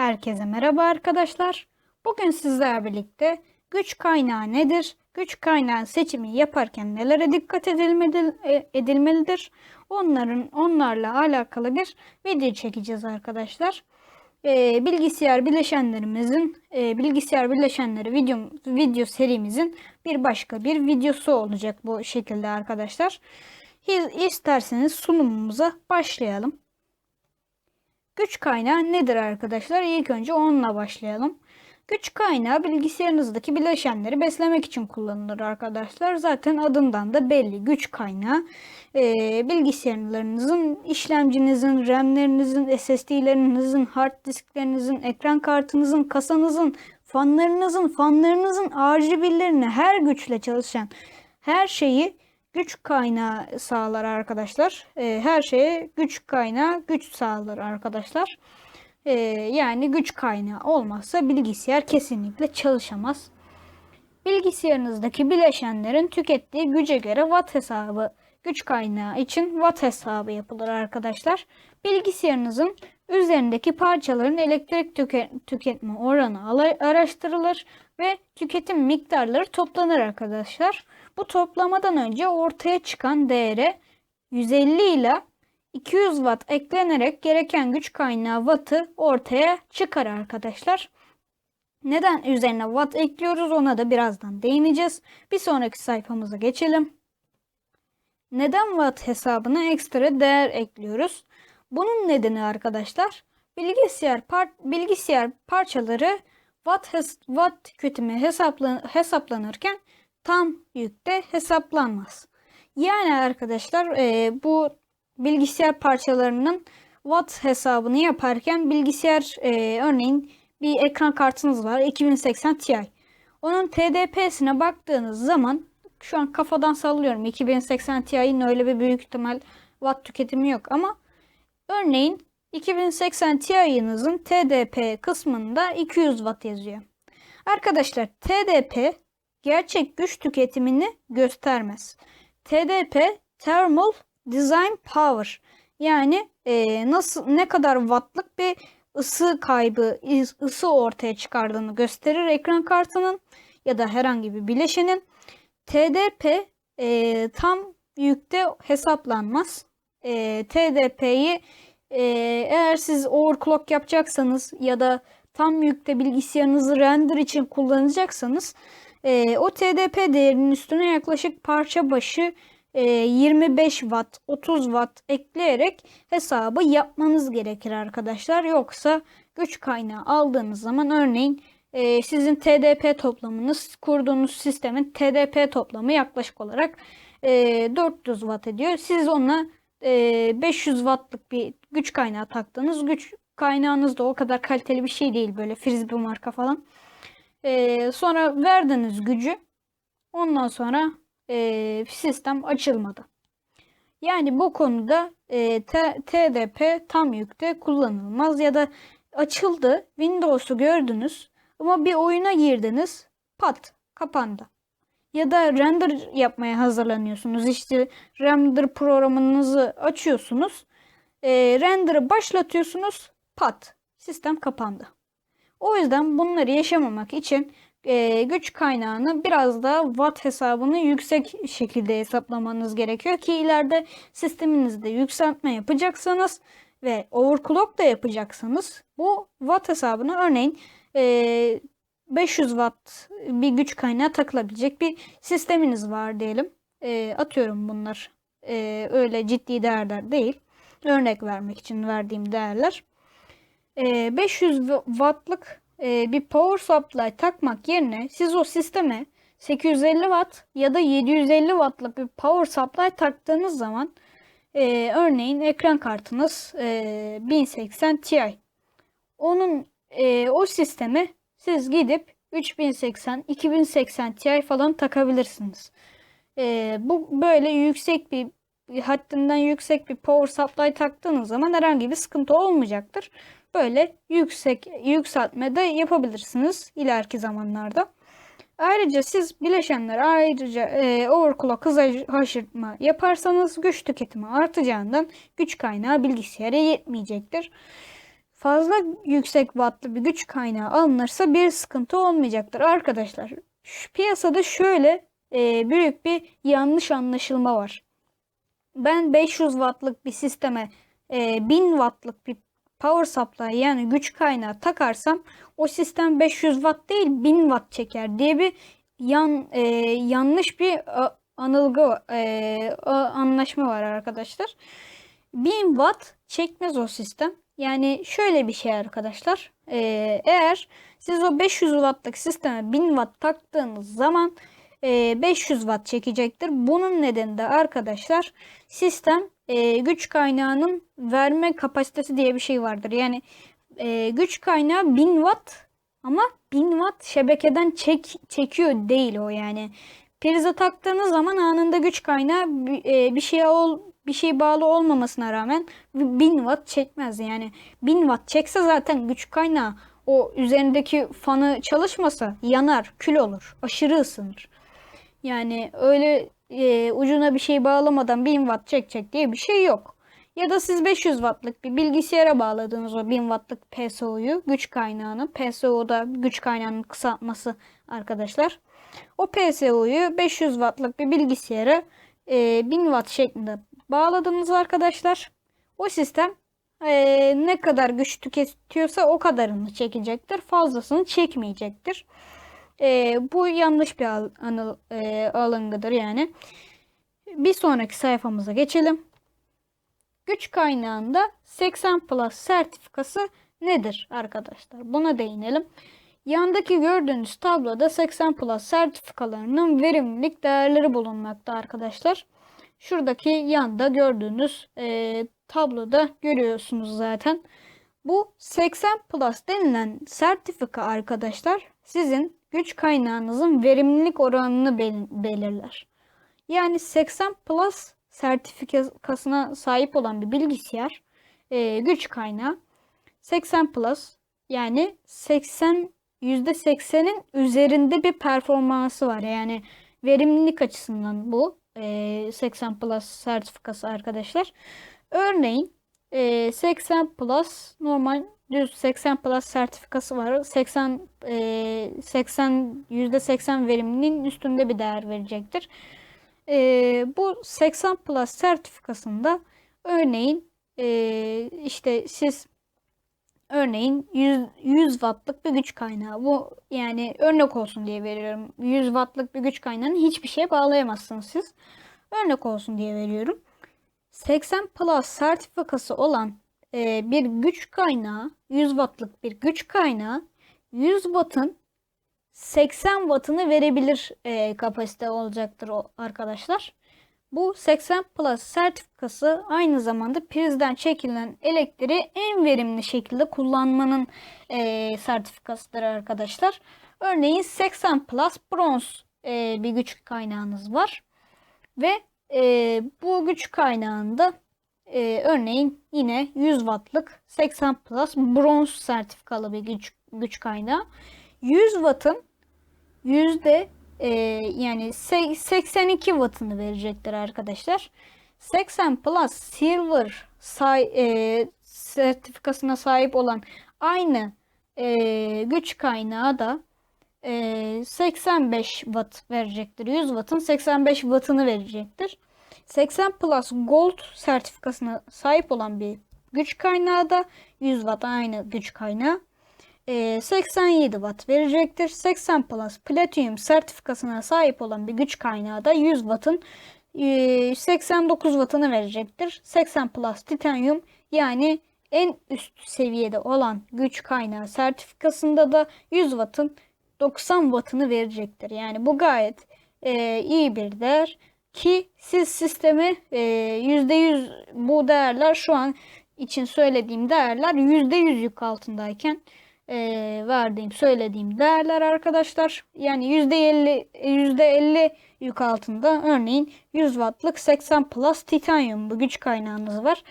Herkese merhaba arkadaşlar. Bugün sizlerle birlikte güç kaynağı nedir? Güç kaynağı seçimi yaparken nelere dikkat e, edilmelidir? Onların onlarla alakalı bir video çekeceğiz arkadaşlar. E, bilgisayar bileşenlerimizin e, bilgisayar bileşenleri video video serimizin bir başka bir videosu olacak bu şekilde arkadaşlar. İsterseniz sunumumuza başlayalım. Güç kaynağı nedir arkadaşlar? İlk önce onunla başlayalım. Güç kaynağı bilgisayarınızdaki bileşenleri beslemek için kullanılır arkadaşlar. Zaten adından da belli. Güç kaynağı e, bilgisayarlarınızın, işlemcinizin, RAM'lerinizin, SSD'lerinizin, hard disklerinizin, ekran kartınızın, kasanızın, fanlarınızın, fanlarınızın RGB'lerini her güçle çalışan her şeyi güç kaynağı sağlar arkadaşlar. E, her şeye güç kaynağı güç sağlar arkadaşlar. E, yani güç kaynağı olmazsa bilgisayar kesinlikle çalışamaz. Bilgisayarınızdaki bileşenlerin tükettiği güce göre watt hesabı güç kaynağı için watt hesabı yapılır arkadaşlar. Bilgisayarınızın üzerindeki parçaların elektrik tüke tüketme oranı araştırılır ve tüketim miktarları toplanır arkadaşlar. Bu toplamadan önce ortaya çıkan değere 150 ile 200 watt eklenerek gereken güç kaynağı wattı ortaya çıkar arkadaşlar. Neden üzerine watt ekliyoruz ona da birazdan değineceğiz. Bir sonraki sayfamıza geçelim. Neden watt hesabına ekstra değer ekliyoruz? Bunun nedeni arkadaşlar bilgisayar par bilgisayar parçaları watt, watt tüketimi hesaplan hesaplanırken tam yükte hesaplanmaz. Yani arkadaşlar e, bu bilgisayar parçalarının watt hesabını yaparken bilgisayar e, örneğin bir ekran kartınız var 2080 Ti. Onun TDP'sine baktığınız zaman şu an kafadan sallıyorum 2080 Ti'nin öyle bir büyük ihtimal watt tüketimi yok ama örneğin 2080 Ti'nizin TDP kısmında 200 watt yazıyor. Arkadaşlar TDP gerçek güç tüketimini göstermez. TDP Thermal Design Power yani e, nasıl ne kadar wattlık bir ısı kaybı, ısı ortaya çıkardığını gösterir ekran kartının ya da herhangi bir bileşenin. TDP e, tam yükte hesaplanmaz. E, TDP'yi e, eğer siz overclock yapacaksanız ya da tam yükte bilgisayarınızı render için kullanacaksanız e, o TDP değerinin üstüne yaklaşık parça başı 25 watt 30 watt ekleyerek hesabı yapmanız gerekir arkadaşlar. Yoksa güç kaynağı aldığınız zaman örneğin e, sizin TDP toplamınız kurduğunuz sistemin TDP toplamı yaklaşık olarak e, 400 watt ediyor. Siz ona e, 500 wattlık bir güç kaynağı taktığınız güç kaynağınız da o kadar kaliteli bir şey değil böyle frisbee marka falan. E, sonra verdiniz gücü. Ondan sonra e, sistem açılmadı. Yani bu konuda e, TDP tam yükte kullanılmaz ya da açıldı Windows'u gördünüz ama bir oyuna girdiniz pat kapandı. Ya da render yapmaya hazırlanıyorsunuz. İşte render programınızı açıyorsunuz. E, render'ı başlatıyorsunuz pat sistem kapandı. O yüzden bunları yaşamamak için e, güç kaynağını biraz da watt hesabını yüksek şekilde hesaplamanız gerekiyor ki ileride sisteminizde yükseltme yapacaksanız ve overclock da yapacaksanız bu watt hesabını örneğin e, 500 watt bir güç kaynağı takılabilecek bir sisteminiz var diyelim. E, atıyorum bunlar e, öyle ciddi değerler değil. Örnek vermek için verdiğim değerler. E, 500 wattlık e, bir power supply takmak yerine siz o sisteme 850 watt ya da 750 wattlık bir power supply taktığınız zaman e, örneğin ekran kartınız e, 1080 Ti. Onun e, o sisteme siz gidip 3080, 2080 Ti falan takabilirsiniz. E, bu böyle yüksek bir haddinden yüksek bir power supply taktığınız zaman herhangi bir sıkıntı olmayacaktır böyle yüksek yükseltme de yapabilirsiniz ileriki zamanlarda. Ayrıca siz bileşenler ayrıca e, overclock hız haşırtma yaparsanız güç tüketimi artacağından güç kaynağı bilgisayara yetmeyecektir. fazla yüksek wattlı bir güç kaynağı alınırsa bir sıkıntı olmayacaktır arkadaşlar. Şu piyasada şöyle e, büyük bir yanlış anlaşılma var. Ben 500 wattlık bir sisteme e, 1000 wattlık bir power supply yani güç kaynağı takarsam o sistem 500 watt değil 1000 watt çeker diye bir yan e, yanlış bir a, anılgı e, a, anlaşma var arkadaşlar. 1000 watt çekmez o sistem. Yani şöyle bir şey arkadaşlar. E, eğer siz o 500 wattlık sisteme 1000 watt taktığınız zaman e, 500 watt çekecektir. Bunun nedeni de arkadaşlar sistem e, güç kaynağının verme kapasitesi diye bir şey vardır. Yani e, güç kaynağı 1000 watt ama 1000 watt şebekeden çek, çekiyor değil o yani. Prize taktığınız zaman anında güç kaynağı e, bir şeye ol, bir şey bağlı olmamasına rağmen 1000 watt çekmez. Yani 1000 watt çekse zaten güç kaynağı o üzerindeki fanı çalışmasa yanar, kül olur, aşırı ısınır. Yani öyle e, ucuna bir şey bağlamadan 1000 watt çekecek diye bir şey yok. Ya da siz 500 wattlık bir bilgisayara bağladığınız o 1000 wattlık PSO'yu güç kaynağını PSO'da güç kaynağının kısaltması arkadaşlar. O PSO'yu 500 wattlık bir bilgisayara e, 1000 watt şeklinde bağladınız arkadaşlar. O sistem e, ne kadar güç tüketiyorsa o kadarını çekecektir. Fazlasını çekmeyecektir. E, bu yanlış bir al, anıl, e, algıdır yani. Bir sonraki sayfamıza geçelim. Güç kaynağında 80 Plus sertifikası nedir arkadaşlar? Buna değinelim. Yandaki gördüğünüz tabloda 80 Plus sertifikalarının verimlilik değerleri bulunmakta arkadaşlar. Şuradaki yanda gördüğünüz e, tabloda görüyorsunuz zaten. Bu 80 Plus denilen sertifika arkadaşlar sizin güç kaynağınızın verimlilik oranını belirler. Yani 80 Plus sertifikasına sahip olan bir bilgisayar e, güç kaynağı 80 Plus yani 80 %80'in üzerinde bir performansı var. Yani verimlilik açısından bu e, 80 Plus sertifikası arkadaşlar. Örneğin e, 80 Plus normal düz 80 Plus sertifikası var. 80 e, 80 %80 verimliliğin üstünde bir değer verecektir. E, bu 80 Plus sertifikasında örneğin e, işte siz örneğin 100, 100 wattlık bir güç kaynağı. Bu yani örnek olsun diye veriyorum. 100 wattlık bir güç kaynağını hiçbir şeye bağlayamazsınız siz. Örnek olsun diye veriyorum. 80 Plus sertifikası olan e, bir güç kaynağı, 100 wattlık bir güç kaynağı 100 wattın 80 wattını verebilir e, kapasite olacaktır o arkadaşlar. Bu 80 Plus sertifikası aynı zamanda prizden çekilen elektriği en verimli şekilde kullanmanın e, sertifikasıdır arkadaşlar. Örneğin 80 Plus bronz e, bir güç kaynağınız var. Ve e, bu güç kaynağında e, örneğin yine 100 wattlık 80 Plus bronz sertifikalı bir güç, güç kaynağı. 100 wattın yüzde e, yani 82 wattını verecektir arkadaşlar. 80 Plus Silver say, e, sertifikasına sahip olan aynı e, güç kaynağı da e, 85 watt verecektir. 100 wattın 85 wattını verecektir. 80 Plus Gold sertifikasına sahip olan bir güç kaynağı da 100 watt aynı güç kaynağı 87 ee, watt verecektir. 80 Plus Platinum sertifikasına sahip olan bir güç kaynağı da 100 wattın 89 e, wattını verecektir. 80 Plus Titanium yani en üst seviyede olan güç kaynağı sertifikasında da 100 wattın 90 wattını verecektir. Yani bu gayet e, iyi bir değer ki siz sistemi e, %100 bu değerler şu an için söylediğim değerler %100 yük altındayken e, verdiğim, söylediğim değerler arkadaşlar. Yani %50 %50 yük altında örneğin 100 wattlık 80 plus titanyum bu güç kaynağınız var.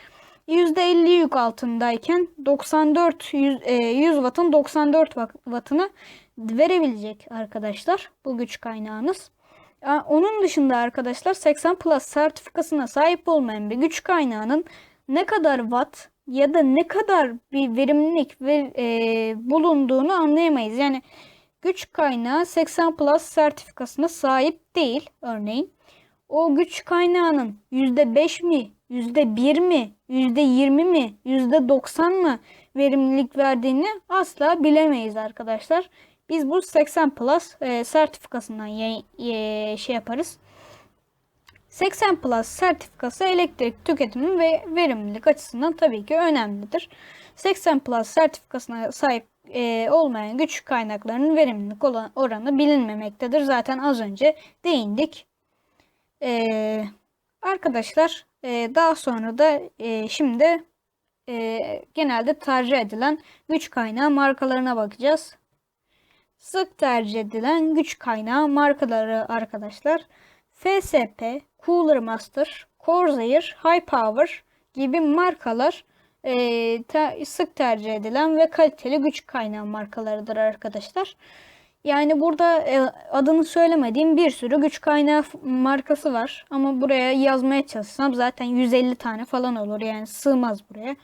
%50 yük altındayken 94 100, e, 100 wattın 94 wattını verebilecek arkadaşlar bu güç kaynağınız. Onun dışında arkadaşlar 80 plus sertifikasına sahip olmayan bir güç kaynağının ne kadar watt ya da ne kadar bir verimlilik ve e, bulunduğunu anlayamayız. Yani güç kaynağı 80 Plus sertifikasına sahip değil örneğin. O güç kaynağının %5 mi, %1 mi, %20 mi, %90 mı verimlilik verdiğini asla bilemeyiz arkadaşlar. Biz bu 80 Plus e, sertifikasından ye- ye- şey yaparız. 80 Plus sertifikası elektrik tüketimi ve verimlilik açısından tabii ki önemlidir. 80 Plus sertifikasına sahip e, olmayan güç kaynaklarının verimlilik olan oranı bilinmemektedir. Zaten az önce değindik. E, arkadaşlar e, daha sonra da e, şimdi e, genelde tercih edilen güç kaynağı markalarına bakacağız. Sık tercih edilen güç kaynağı markaları arkadaşlar. FSP, Cooler Master, Corsair, High Power gibi markalar e, te- sık tercih edilen ve kaliteli güç kaynağı markalarıdır arkadaşlar. Yani burada e, adını söylemediğim bir sürü güç kaynağı markası var. Ama buraya yazmaya çalışsam zaten 150 tane falan olur. Yani sığmaz buraya.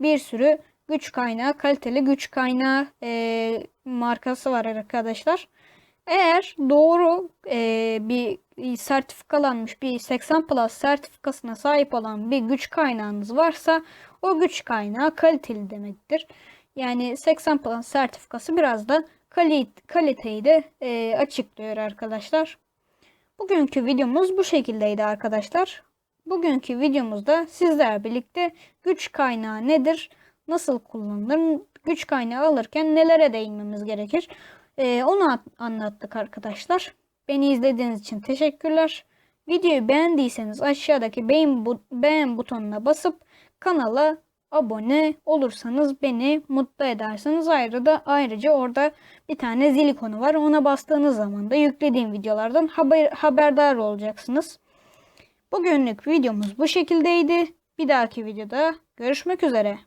Bir sürü güç kaynağı, kaliteli güç kaynağı e, markası var arkadaşlar. Eğer doğru e, bir sertifikalanmış bir 80 Plus sertifikasına sahip olan bir güç kaynağınız varsa o güç kaynağı kaliteli demektir. Yani 80 Plus sertifikası biraz da kali- kaliteyi de e, açıklıyor arkadaşlar. Bugünkü videomuz bu şekildeydi arkadaşlar. Bugünkü videomuzda sizlerle birlikte güç kaynağı nedir, nasıl kullanılır, güç kaynağı alırken nelere değinmemiz gerekir ee, onu at- anlattık arkadaşlar. Beni izlediğiniz için teşekkürler. Videoyu beğendiyseniz aşağıdaki beğen, bu- beğen butonuna basıp kanala abone olursanız beni mutlu edersiniz. Ayrıca da ayrıca orada bir tane zil ikonu var. Ona bastığınız zaman da yüklediğim videolardan haber, haberdar olacaksınız. Bugünlük videomuz bu şekildeydi. Bir dahaki videoda görüşmek üzere.